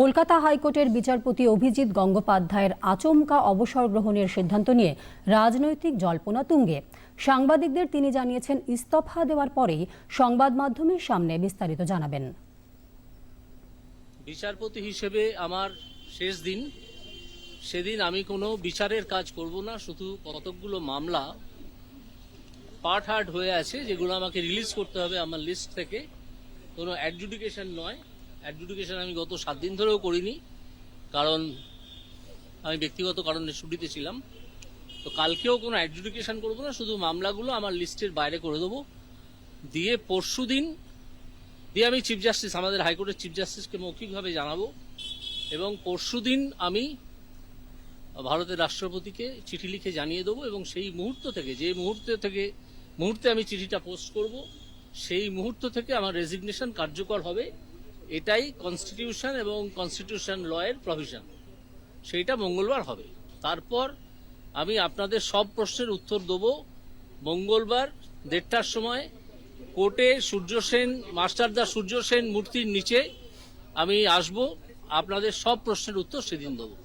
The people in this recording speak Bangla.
কলকাতা হাইকোর্টের বিচারপতি অভিজিৎ গঙ্গোপাধ্যায়ের আচমকা অবসর গ্রহণের সিদ্ধান্ত নিয়ে রাজনৈতিক জল্পনা তুঙ্গে। সাংবাদিকদের তিনি জানিয়েছেন, ইস্তফা দেওয়ার পরেই সংবাদ মাধ্যমের সামনে বিস্তারিত জানাবেন। বিচারপতি হিসেবে আমার শেষ দিন। সেদিন আমি কোনো বিচারের কাজ করব না, শুধু কতকগুলো মামলা পার্ট হয়ে আছে, যেগুলো আমাকে রিলিজ করতে হবে আমার লিস্ট থেকে। কোনো অ্যাডজুডিকেশন নয়। অ্যাডজুডিকেশন আমি গত সাত দিন ধরেও করিনি, কারণ আমি ব্যক্তিগত কারণে ছুটিতে ছিলাম। তো কালকেও কোনো অ্যাডজুডিকেশন করব না, শুধু মামলাগুলো আমার লিস্টের বাইরে করে দেবো। দিয়ে পরশু দিন, দিয়ে আমি চিফ জাস্টিস আমাদের হাইকোর্টের চিফ জাস্টিসকে মৌখিকভাবে জানাব। এবং পরশুদিন আমি ভারতের রাষ্ট্রপতিকে চিঠি লিখে জানিয়ে দেবো এবং সেই মুহূর্ত থেকে, যে মুহূর্ত থেকে, মুহূর্তে আমি চিঠিটা পোস্ট করব, সেই মুহূর্ত থেকে আমার রেজিগনেশন কার্যকর হবে। এটাই কনস্টিটিউশন এবং কনস্টিটিউশন লয়ের প্রভিশন সেইটা মঙ্গলবার হবে। তারপর আমি আপনাদের সব প্রশ্নের উত্তর দেব। মঙ্গলবার দেড়টার সময় কোর্টে সূর্য সেন মাস্টারদা সূর্য সেন মূর্তির নিচে আমি আসব। আপনাদের সব প্রশ্নের উত্তর সেদিন দেবো।